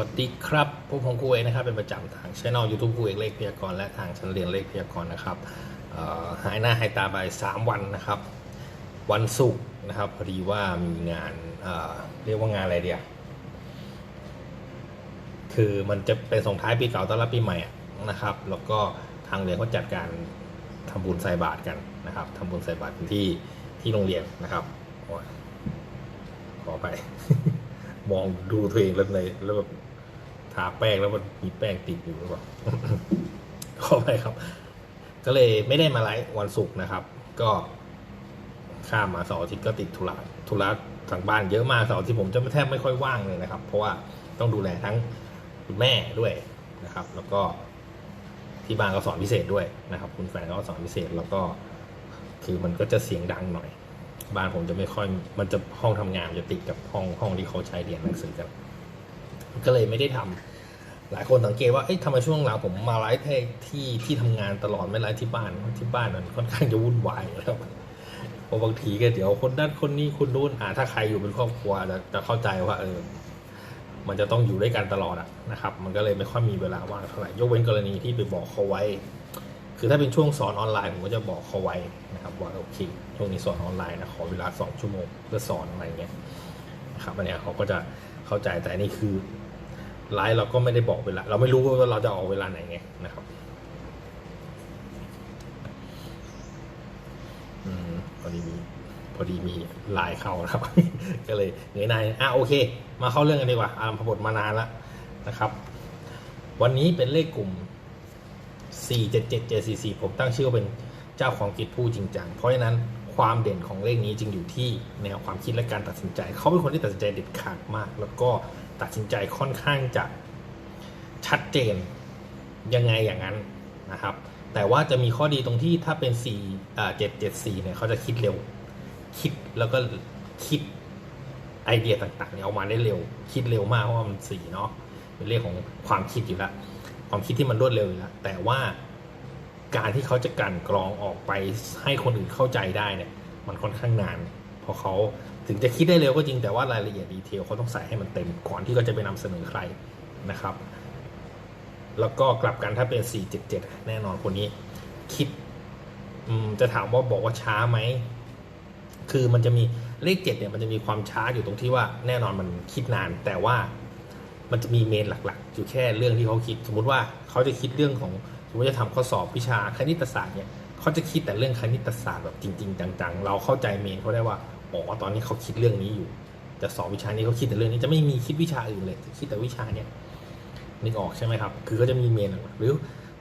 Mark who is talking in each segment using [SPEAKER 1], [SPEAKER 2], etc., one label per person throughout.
[SPEAKER 1] สวัสดีครับพวกผมครูเอกนะครับเป็นประจำทางช่องยูทูบครูเอกเลขพยากรณ์และทางชั้นเรียนเลขพยากรณ์นะครับหายหน้าหายตาไป 3 วันนะครับ วันศุกร์นะครับพอดีว่ามีงานเเรียกว่างานอะไรเดียวคือมันจะเป็นส่งท้ายปีเก่าต้อนรับปีใหม่นะครับ แล้วก็ทางเรียนเขาจัดการทำบุญใส่บาตรกันนะครับทำบุญใส่บาตรที่ที่โรงเรียนนะครับขอไปมองดูตัวเองแล้วในแล้วแบบ ทาแป้งแล้วมันมีแป้งติดอยู่หรือเปล่าขอไปครับ ก็เลยไม่ได้มาไลฟ์วันศุกร์นะครับ ก็ข้ามมาเสาร์อาทิตย์ก็ติดธุระธุระทางบ้านเยอะมากเสาร์อาที่ผมจะแทบไม่ค่อยว่างเลยนะครับ เพราะว่าต้องดูแลทั้งคุณแม่ด้วยนะครับ แล้วก็ที่บ้านก็สอนพิเศษด้วยนะครับ คุณแฟนก็สอนพิเศษแล้วก็คือมันก็จะเสียงดังหน่อย บ้านผมจะไม่ค่อยมันจะห้องทำงานจะติดกับห้องห้องที่เขาใช้เรียนหนังสือกัน ก็เลยไม่ได้ทำหลายคนสังเกตว่าเอ๊ะทำไมช่วงหลังผมมาไลฟ์ที่ที่ที่ทำงานตลอดไม่ไลฟ์ที่บ้านที่บ้านมันค่อนข้างจะวุ่นวายแล้วเพราะบางทีก็เดี๋ยวคนนั้นคนนี้คนนู้นอ่าถ้าใครอยู่เป็นครอบครัวจะจะเข้าใจว่าเออมันจะต้องอยู่ด้วยกันตลอดอะนะครับ มันก็เลยไม่ค่อยมีเวลาว่างเท่าไหร่ยกเว้นกรณีที่ไปบอกเขาไว้ คือถ้าเป็นช่วงสอนออนไลน์ผมก็จะบอกเขาไว้นะครับว่าโอเคช่วงนี้สอนออนไลน์นะขอเวลาสองชั่วโมงเพื่อสอนอะไรเงี้ยนะครับอันเนี้ยเขาก็จะเข้าใจแต่นี่คือ ไลฟ์เราก็ไม่ได้บอกเวลา เราไม่รู้ว่าเราจะออกเวลาไหนไงนะครับอืมพอดีมีพอดีมีไลน์เข้านะครับ ก็เลยเงยหนายอะโอเค มาเข้าเรื่องกันดีกว่าอารมพบทมานานแล้วนะครับ วันนี้เป็นเลขกลุ่ม 477744 ผมตั้งชื่อว่าเป็นเจ้าของกิจผู้จริงจัง เพราะฉะนั้นความเด่นของเลขนี้จึงอยู่ที่แนวความคิดและการตัดสินใจ เขาเป็นคนที่ตัดสินใจเด็ดขาดมาก แล้วก็ ตัดสินใจค่อนข้างจะชัดเจนยังไงอย่างนั้นนะครับ แต่ว่าจะมีข้อดีตรงที่ถ้าเป็น4อ่า774เนี่ยเขาจะคิดเร็ว คิดแล้วก็คิดไอเดียต่างๆเนี่ยออกมาได้เร็ว คิดเร็วมากเพราะว่ามันสี่เนาะเป็นเรื่องของความคิดอยู่แล้วความคิดที่มันรวดเร็วอยู่แล้วแต่ว่าการที่เขาจะกันกรองออกไปให้คนอื่นเข้าใจได้เนี่ย มันค่อนข้างนานเพราะเขา ถึงจะคิดได้เร็วก็จริงแต่ว่ารายละเอียดดีเทลเขาต้องใส่ให้มันเต็มก่อนที่เขาจะไปนำเสนอใครนะครับ แล้วก็กลับกันถ้าเป็น 477 แน่นอนคนนี้ คิดจะถามว่าบอกว่าช้าไหม คือมันจะมีเลขเจ็ดเนี่ยมันจะมีความช้าอยู่ตรงที่ว่าแน่นอนมันคิดนาน แต่ว่ามันจะมีเมนหลักๆ อยู่แค่เรื่องที่เขาคิด สมมุติว่าเขาจะคิดเรื่องของสมมติจะทำข้อสอบวิชาคณิตศาสตร์เนี่ยเขาจะคิดแต่เรื่องคณิตศาสตร์แบบจริง ๆ จังๆ เราเข้าใจเมนเขาได้ว่า อ๋อตอนนี้เขาคิดเรื่องนี้อยู่จะสอบวิชานี้เขาคิดแต่เรื่องนี้จะไม่มีคิดวิชาอื่นเลยจะคิดแต่วิชาเนี่ยนึกออกใช่ไหมครับ คือเขาจะมีเมนหลักหรือ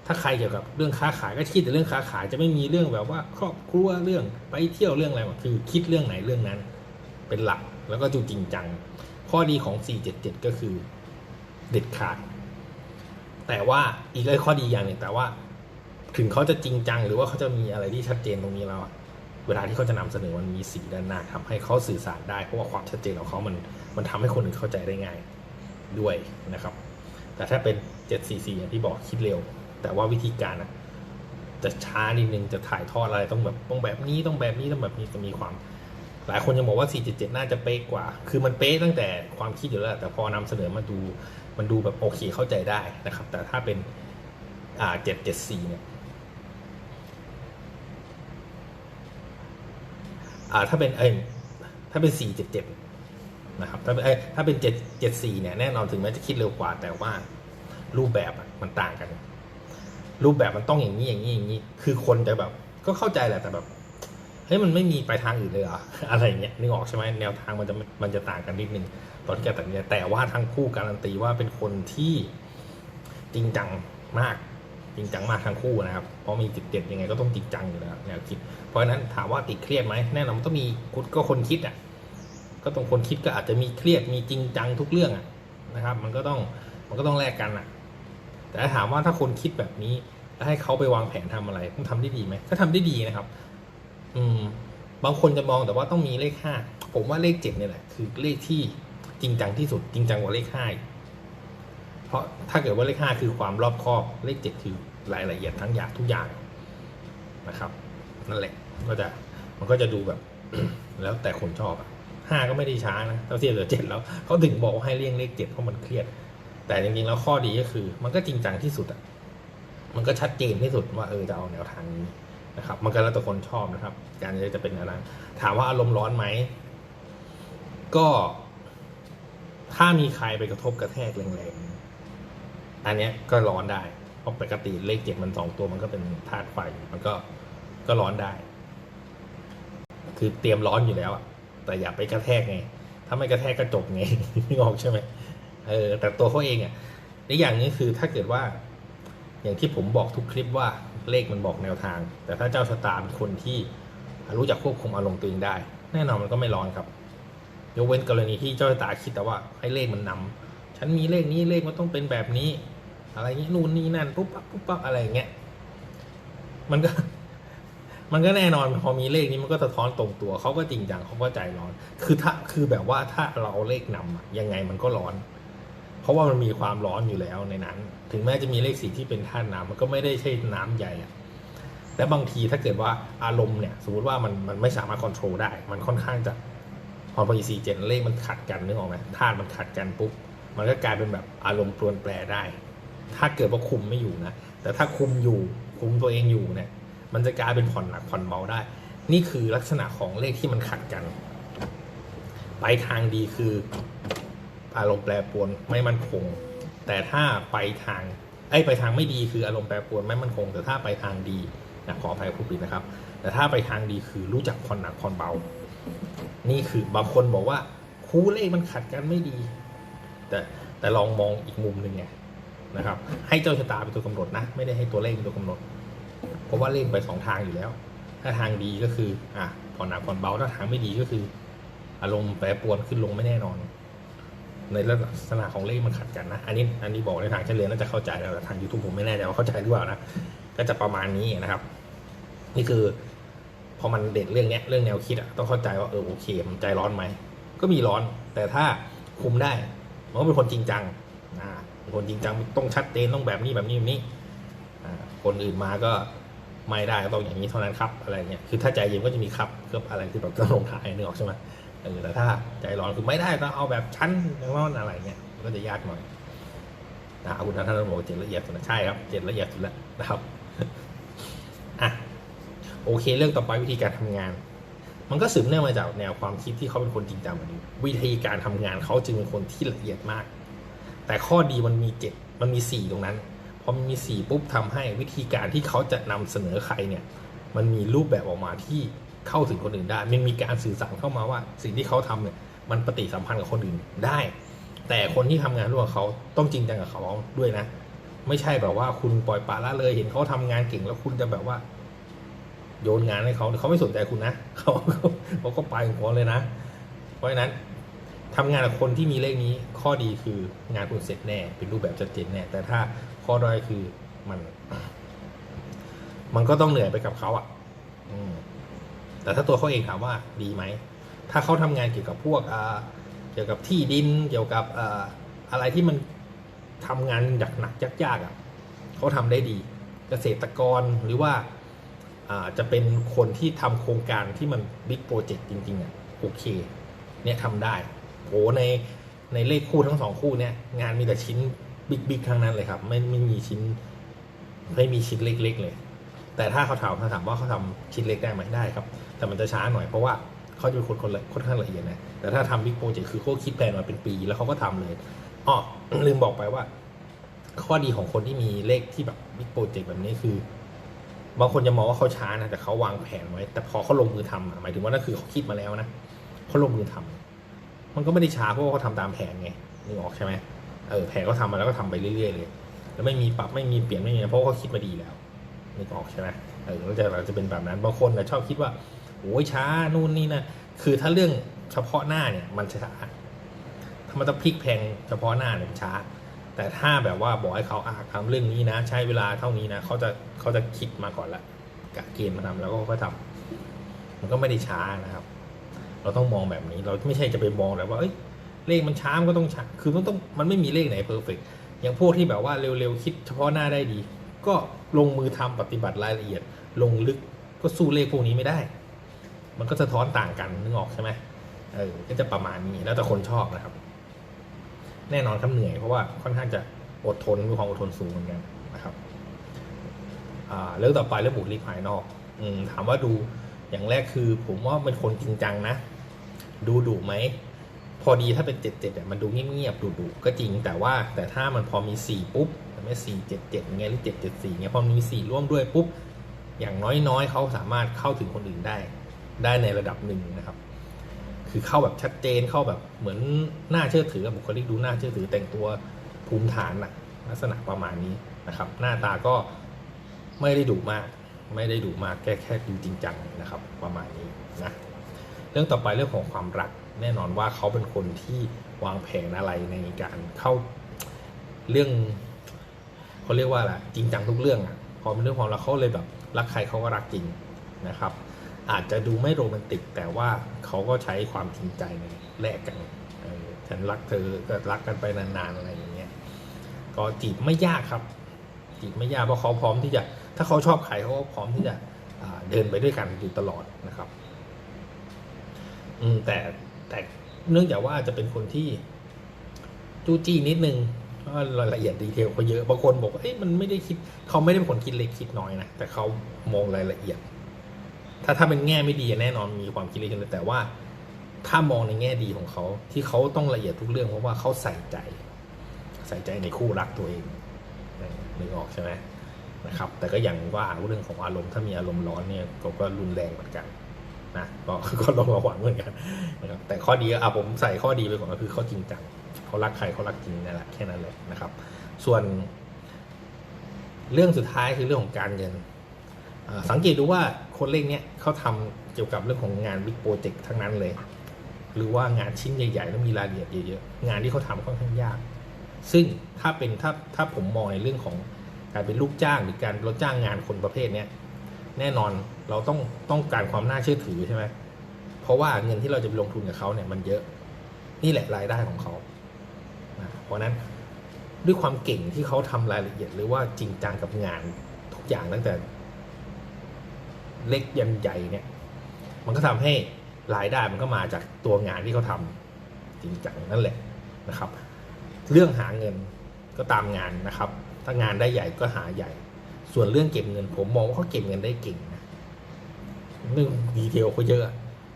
[SPEAKER 1] ถ้าใครเกี่ยวกับเรื่องค้าขายก็คิดแต่เรื่องค้าขายจะไม่มีเรื่องแบบว่า ครอบครัวเรื่องไปเที่ยวเรื่องอะไรหรอกคือคิดเรื่องไหนเรื่องนั้น เป็นหลักแล้วก็จริงจัง ข้อดีของ 477 ก็คือเด็ดขาด แต่ว่าอีกไอ้ข้อดีอย่างหนึ่งแต่ว่า ถึงเขาจะจริงจัง หรือว่าเขาจะมีอะไรที่ชัดเจนตรงนี้แล้ว เวลาที่เขาจะนำเสนอมันมีสีด้านหน้าทำให้เขาสื่อสารได้เพราะว่าความชัดเจนของเขามันมันทำให้คนอื่นเข้าใจได้ง่ายด้วยนะครับ แต่ถ้าเป็น 744 อย่างที่บอกคิดเร็ว แต่ว่าวิธีการอะจะช้านิดนึงจะถ่ายทอดอะไรต้องแบบต้องแบบนี้ต้องแบบนี้ต้องแบบนี้จะมีความ หลายคนยังบอกว่า 477 น่าจะเป๊ะกว่า คือมันเป๊ะตั้งแต่ความคิดอยู่แล้วแต่พอนำเสนอมาดูมันดูแบบโอเคเข้าใจได้นะครับ แต่ถ้าเป็นอ่า774 เนี่ย อ่าถ้าเป็นเอ้ถ้าเป็น477นะครับถ้าเป็นเอ้ถ้าเป็น774เนี่ยแน่นอนถึงแม้จะคิดเร็วกว่าแต่ว่ารูปแบบมันต่างกัน รูปแบบมันต้องอย่างนี้อย่างนี้อย่างนี้คือคนจะแบบ ก็เข้าใจแหละแต่แบบเฮ้ยมันไม่มีปลายทางอื่นเลยเหรออะไรเงี้ยนึกออกใช่ไหมแนวทางมันจะมันจะต่างกันนิดนึงตอนที่แกตัดสินใจแต่ว่าทั้งคู่การันตีว่าเป็นคนที่จริงจังมาก จริงจังมากทั้งคู่นะครับ เพราะมีจิตเด็ดยังไงก็ต้องจริงจังอยู่แล้วแนวคิด เพราะฉะนั้นถามว่าติดเครียดไหมแน่นอนมันต้องมีก็คนคิดอะก็ตรงคนคิดก็อาจจะมีเครียดมีจริงจังทุกเรื่องอะนะครับ มันก็ต้องมันก็ต้องแลกกันอะ แต่ถามว่าถ้าคนคิดแบบนี้แล้วให้เขาไปวางแผนทำอะไรต้องทำได้ดีไหมก็ทำได้ดีนะครับ อืม บางคนจะมองแต่ว่าต้องมีเลขห้าผมว่าเลขเจ็ดเนี่ยแหละคือเลขที่จริงจังที่สุดจริงจังกว่าเลขห้า เพราะถ้าเกิดว่าเลขห้าคือความรอบคอบเลขเจ็ดคือรายละเอียดทั้งอย่างทุกอย่างนะครับ นั่นแหละก็จะมันก็จะดูแบบ แล้วแต่คนชอบอะห้าก็ไม่ได้ช้านะถ้าเทียบกับเจ็ดแล้วเขาถึงบอกว่าให้เลี่ยงเลขเจ็ดเพราะมันเครียด แต่จริงๆแล้วข้อดีก็คือ มันก็จริงจังที่สุดอะมันก็ชัดเจนที่สุดว่าเออจะเอาแนวทางนี้นะครับ มันก็แล้วแต่คนชอบนะครับ การจะเป็นอะไรถามว่าอารมณ์ร้อนไหมก็ถ้ามีใครไปกระทบกระแทกแรงๆ อันนี้ก็ร้อนได้เพราะปกติเลขเจ็ดมันสองตัวมันก็เป็นธาตุไฟมันก็ก็ร้อนได้ คือเตรียมร้อนอยู่แล้วอะแต่อย่าไปกระแทกไง ถ้าไม่กระแทกก็จบไงนึกออกใช่ไหมเออแต่ตัวเขาเองอะในอย่างนี้คือถ้าเกิดว่า อย่างที่ผมบอกทุกคลิปว่าเลขมันบอกแนวทาง แต่ถ้าเจ้าชะตาเป็นคนที่รู้จักควบคุมอารมณ์ตัวเองได้ แน่นอนมันก็ไม่ร้อนครับยกเว้นกรณีที่เจ้าชะตาคิดแต่ว่าให้เลขมันนำฉันมีเลขนี้เลขมันต้องเป็นแบบนี้ อะไรนี้ยนู่นนี่นั่นปุ๊บปั๊บปุ๊บปั๊บอะไรเงี้ยมันก็ มันก็แน่นอนพอมีเลขนี้มันก็สะท้อนตรงตัวเขาก็จริงจังเขาก็ใจร้อน คือถ้าคือแบบว่าถ้าเราเอาเลขนำอะยังไงมันก็ร้อน เพราะว่ามันมีความร้อนอยู่แล้วในนั้น ถึงแม้จะมีเลขสีที่เป็นธาตุน้ำมันก็ไม่ได้ใช่น้ำใหญ่อะและบางทีถ้าเกิดว่าอารมณ์เนี่ย สมมติว่ามันมันไม่สามารถควบคุมได้ มันค่อนข้างจะพอพอสีเจนเลขมันขัดกันนึกออกไหมธาตุมันขัดกันปุ๊บมันก็กลายเป็นแบบอารมณ์ปรวนแปรได้ ถ้าเกิดว่าคุมไม่อยู่นะ แต่ถ้าคุมอยู่คุมตัวเองอยู่เนี่ย มันจะกลายเป็นผ่อนหนักผ่อนเบาได้ นี่คือลักษณะของเลขที่มันขัดกัน ไปทางดีคืออารมณ์แปรปรวนไม่มั่นคง แต่ถ้าไปทางไอ้ไปทางไม่ดีคืออารมณ์แปรปรวนไม่มั่นคง แต่ถ้าไปทางดีนะขออภัยผู้ผิดนะครับ แต่ถ้าไปทางดีคือรู้จักผ่อนหนักผ่อนเบา นี่คือบางคนบอกว่าคู่เลขมันขัดกันไม่ดี แต่แต่ลองมองอีกมุมหนึ่งไง นะครับ ให้เจ้าชะตาเป็นตัวกำหนดนะ ไม่ได้ให้ตัวเลขเป็นตัวกำหนด เพราะว่าเล่นไปสองทางอยู่แล้ว ถ้าทางดีก็คืออะผ่อนหนักผ่อนเบาถ้าทางไม่ดีก็คือ อารมณ์แปรปรวนขึ้นลงไม่แน่นอน ในลักษณะของเลขมันขัดกันนะ อันนี้อันนี้บอกในทางเฉลียน่าจะเข้าใจแล้วแต่ทาง YouTube ผมไม่แน่ใจว่าเข้าใจหรือเปล่านะก็จะประมาณนี้นะครับ นี่คือพอมันเด่นเรื่องเนี้ยเรื่องแนวคิดอะต้องเข้าใจว่าเออโอเคมันใจร้อนไหมก็มีร้อน แต่ถ้าคุมได้ มันก็เป็นคนจริงจังอ่า คนจริงจังต้องชัดเจนต้องแบบนี้แบบนี้แบบนี้คนอื่นมาก็ไม่ได้ก็ต้องอย่างนี้เท่านั้นครับอะไรเงี้ยคือถ้าใจเย็นก็จะมีครับเคลือะไรที่แบบต้องลงท้ายนึกออกใช่ไหมเออแต่ถ้าใจร้อนคือไม่ได้ต้องเอาแบบชั้นอย่างนั้นอะไรเงี้ยก็จะยากหน่อยนะคุณท่านบอกเจ็ดละเอียดสุดใช่ครับเจ็ดละเอียดสุดแล้วนะครับอะโอเค เรื่องต่อไปวิธีการทำงาน มันก็สืบเนื่องมาจากแนวความคิดที่เขาเป็นคนจริงจังแบบนี้วิธีการทำงานเขาจึงเป็นคนที่ละเอียดมาก แต่ข้อดีมันมีเจ็ดมันมีสี่ตรงนั้นพอมันมีสี่ปุ๊บทำให้วิธีการที่เขาจะนำเสนอใครเนี่ยมันมีรูปแบบออกมาที่เข้าถึงคนอื่นได้ มันมีการสื่อสารเข้ามาว่า สิ่งที่เขาทำเนี่ยมันปฏิสัมพันธ์กับคนอื่นได้ แต่คนที่ทำงานร่วมกับเขาต้องจริงจังกับเขาด้วยนะ ไม่ใช่แบบว่าคุณปล่อยปละละเลยเห็นเขาทำงานเก่งแล้วคุณจะแบบว่า โยนงานให้เขาเขาไม่สนใจคุณนะเขาเขาก็ไปของเขาเลยนะ เพราะฉะนั้น ทำงานกับคนที่มีเลขนี้ข้อดีคืองานคุณเสร็จแน่ เป็นรูปแบบชัดเจนแน่ แต่ถ้าข้อด้อยคือมัน มันก็ต้องเหนื่อยไปกับเขาอะแต่ถ้าตัวเขาเองถามว่าดีไหม ถ้าเขาทำงานเกี่ยวกับพวกเกี่ยวกับที่ดิน เกี่ยวกับออะไรที่มันทำงานหนักหนักยากๆอะเขาทำได้ดีเกษตรกรหรือว่าจะเป็นคนที่ทำโครงการที่มันบิ๊กโปรเจกต์จริงๆอะโอเค เนี่ยทำได้ โอ้ในในเลขคู่ทั้งสองคู่เนี่ยงานมีแต่ชิ้นบิ๊กบิ๊กทั้งนั้นเลยครับ ไม่ไม่มีชิ้นไม่มีชิ้นเล็ก ๆ เลย แต่ถ้าเขาถามเขาถามว่าเขาทำชิ้นเล็กได้ไหมได้ครับ แต่มันจะช้าหน่อยเพราะว่าเขาจะเป็นคนคนละค่อนข้างละเอียดนะแต่ถ้าทำบิ๊กโปรเจกต์คือเขาคิดแผนมาเป็นปี แล้วเขาก็ทำเลยอ๋อลืมบอกไปว่า ข้อดีของคนที่มีเลขที่แบบบิ๊กโปรเจกต์แบบนี้คือบางคนจะมองว่าเขาช้านะแต่เขาวางแผนไว้ แต่พอเขาลงมือทำหมายถึงว่านั่นคือเขาคิดมาแล้วนะเขาลงมือทำ มันก็ไม่ได้ช้าเพราะว่าเขาทำตามแผนไงนึกออกใช่ไหมเออแผนเขาทำมาแล้วก็ทำไปเรื่อยๆเลย แล้วไม่มีปรับไม่มีเปลี่ยนไม่มีอะเพราะเขาคิดมาดีแล้วนึกออกใช่ไหมเออแล้วจะเราจะเป็นแบบนั้นบางคนนะชอบคิดว่าโอ้ยช้านู่นนี่นะคือถ้าเรื่องเฉพาะหน้าเนี่ยมันช้าถ้ามันต้องพลิกแพงเฉพาะหน้าเนี่ยมันช้า แต่ถ้าแบบว่าบอกให้เขาอะทำเรื่องนี้นะ ใช้เวลาเท่านี้นะเขาจะเขาจะคิดมาก่อนละกะเกณฑ์มาทำแล้วก็ค่อยทำมันก็ไม่ได้ช้านะครับ เราต้องมองแบบนี้ เราไม่ใช่จะไปมองแบบว่าเอ้ยเลขมันช้ามันก็ต้องช้าคือมันต้องมันไม่มีเลขไหนเพอร์เฟกอย่างพวกที่แบบว่าเร็วๆคิดเฉพาะหน้าได้ดี ก็ลงมือทำปฏิบัติรายละเอียด ลงลึกก็สู้เลขพวกนี้ไม่ได้ มันก็สะท้อนต่างกันนึกออกใช่ไหมเออก็จะประมาณนี้แล้วแต่คนชอบนะครับ แน่นอนครับเหนื่อยเพราะว่าค่อนข้างจะอดทนมีความอดทนสูงเหมือนกันนะครับอ่าเรื่องต่อไปเรื่องบุคลิกภายนอกอืมถามว่าดูอย่างแรกคือ ผมว่าเป็นคนจริงจังนะ ดูดุไหมพอดีถ้าเป็นเจ็ดเจ็ดมันดูเงียบๆดุๆก็จริงแต่ว่าแต่ถ้ามันพอมีสี่ปุ๊บไม่สี่เจ็ดเจ็ดเงี้ยหรือเจ็ดเจ็ดสี่เงี้ยพอมีสี่ร่วมด้วยปุ๊บอย่างน้อยๆเขาสามารถเข้าถึงคนอื่นได้ ได้ในระดับหนึ่งนะครับ คือเข้าแบบชัดเจนเข้าแบบเหมือนหน่าเชื่อถือบุคลิกดูหน่าเชื่อถือแต่งตัวภูมิฐานนะลักษณะประมาณนี้นะครับ หน้าตาก็ไม่ได้ดุมาก ไม่ได้ดุมากแค่แค่ดูจริงจังนะครับ ประมาณนี้นะ รื่องต่อไปเรื่องของความรัก แน่นอนว่าเขาเป็นคนที่วางแผนอะไรในการเข้าเรื่องเขาเรียกว่าอะไรจริงจังทุกเรื่องอะพอเป็นเรื่องความรักเขาเลยแบบรักใครเขาก็รักจริงนะครับ อาจจะดูไม่โรแมนติก แต่ว่าเขาก็ใช้ความจริงใจในแลกกันฉันรักเธอก็รักกันไปนานๆอะไรอย่างเงี้ยก็จีบไม่ยากครับ จีบไม่ยากเพราะเขาพร้อมที่จะ ถ้าเขาชอบใครเขาก็พร้อมที่จะเดินไปด้วยกันอยู่ตลอดนะครับ อืมแต่แต่เนื่องจากว่าอาจจะเป็นคนที่จู้จี้นิดนึงรายละเอียดดีเทลเขาเยอะบางคนบอกว่าเอ้ยมันไม่ได้คิดเขาไม่ได้เป็นคนคิดเล็กคิดน้อยนะแต่เขามองรายละเอียด ถ้าถ้าเป็นแง่ไม่ดีแน่นอนมีความคิดเล็กน้อยแต่ว่าถ้ามองในแง่ดีของเขา ที่เขาต้องละเอียดทุกเรื่องเพราะว่าเขาใส่ใจ ใส่ใจในคู่รักตัวเองนึกออกใช่ไหมนะครับ แต่ก็อย่างว่าเรื่องของอารมณ์ถ้ามีอารมณ์ร้อนเนี่ยก็รุนแรงเหมือนกัน นะก็ก็ต้องระวังเหมือนกันนะครับแต่ข้อดีอะผมใส่ข้อดีไปก่อนก็คือเขาจริงจังเขารักใครเขารักจริงนั่นแหละแค่นั้นเลยนะครับ ส่วน เรื่องสุดท้ายคือเรื่องของการเงินสังเกตดูว่าคนเลขเนี้ยเขาทำเกี่ยวกับเรื่องของงานบิ๊กโปรเจกต์ทั้งนั้นเลย หรือว่างานชิ้นใหญ่ๆแล้วมีรายละเอียดเยอะๆงานที่เขาทำค่อนข้างยาก ซึ่งถ้าเป็นถ้าถ้าผมมองในเรื่องของการเป็นลูกจ้างหรือการเราจ้างงานคนประเภทเนี้ย แน่นอนเราต้องต้องการความน่าเชื่อถือใช่ไหมเพราะว่าเงินที่เราจะไปลงทุนกับเขาเนี่ยมันเยอะ นี่แหละรายได้ของเขาเพราะฉะนั้นด้วยความเก่งที่เขาทำรายละเอียด หรือว่าจริงจังกับงานทุกอย่างตั้งแต่ เล็กยันใหญ่เนี่ย มันก็ทำให้รายได้มันก็มาจากตัวงานที่เขาทำจริงจังนั่นแหละนะครับ เรื่องหาเงินก็ตามงานนะครับ ถ้างานได้ใหญ่ก็หาใหญ่ ส่วนเรื่องเก็บเงิน ผมมองว่าเขาเก็บเงินได้เก่งนะเรื่องดีเทลเขาเยอะ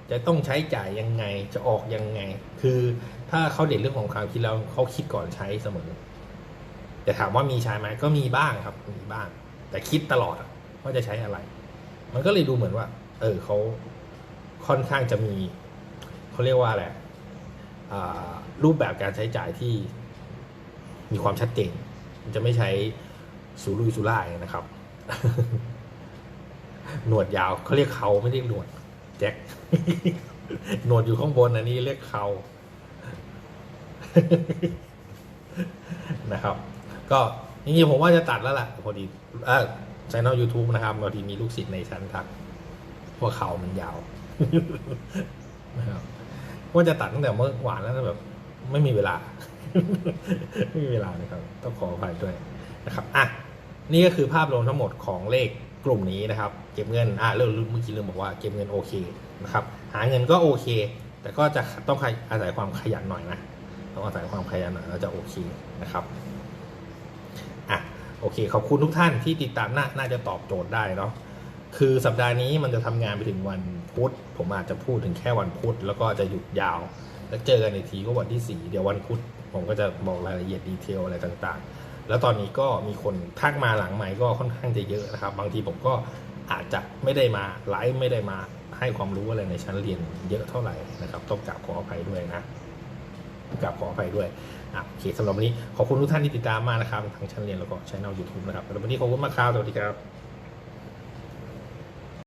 [SPEAKER 1] จะต้องใช้จ่ายยังไงจะออกยังไง คือถ้าเขาเด่นเรื่องของความคิดแล้วเขาคิดก่อนใช้เสมอ แต่ถามว่ามีใช้ไหมก็มีบ้างครับ มีบ้าง แต่คิดตลอดว่าจะใช้อะไร มันก็เลยดูเหมือนว่า เออเขาค่อนข้างจะมีเขาเรียกว่าอะไรรูปแบบการใช้จ่ายที่มีความชัดเจนมันจะไม่ใช้ สูรุยสุร่ายนะครับ หนวดยาวเขาเรียกเขาไม่เรียกหนวด แจ็คหนวดอยู่ข้างบนอันนี้เรียกเขานะครับ ก็จริงๆผมว่าจะตัดแล้วล่ะพอดีเออช่องยูทูบนะครับพอดีมีลูกศิษย์ในชั้นทักว่าเขามันยาวนะครับว่าจะตัดตั้งแต่เมื่อวานแล้วแบบ ไม่มีเวลา ไม่มีเวลานะครับ ต้องขออภัยด้วย นะครับอะนี่ก็คือภาพรวมทั้งหมดของเลขกลุ่มนี้นะครับ เก็บเงินอะเรื่องเมื่อกี้ลืมบอกว่าเก็บเงินโอเคนะครับหาเงินก็โอเค แต่ก็จะต้องอาศัยความขยันหน่อยนะต้องอาศัยความขยันหน่อยแล้วจะโอเคนะครับอะโอเคขอบคุณทุกท่านที่ติดตามน่าน่าจะตอบโจทย์ได้เนาะคือสัปดาห์นี้มันจะทำงานไปถึงวันพุธผมอาจจะพูดถึงแค่วันพุธแล้วก็จะหยุดยาว แล้วเจอกันอีกทีก็วันที่ 4 เดี๋ยววันพุธผมก็จะบอกรายละเอียดดีเทลอะไรต่างๆ แล้วตอนนี้ก็มีคนทักมาหลังใหม่ก็ค่อนข้างจะเยอะนะครับ บางทีผมก็อาจจะไม่ได้มาไลฟ์ไม่ได้มาให้ความรู้อะไรในชั้นเรียนเยอะเท่าไหร่นะครับต้องกราบขออภัยด้วยนะกราบขออภัยด้วยอะโอเคสำหรับวันนี้ขอบคุณทุกท่านที่ติดตามมากนะครับทางชั้นเรียนแล้วก็ช่องยูทูบนะครับสำหรับวันนี้ขอบคุณมากครับสวัสดีครับ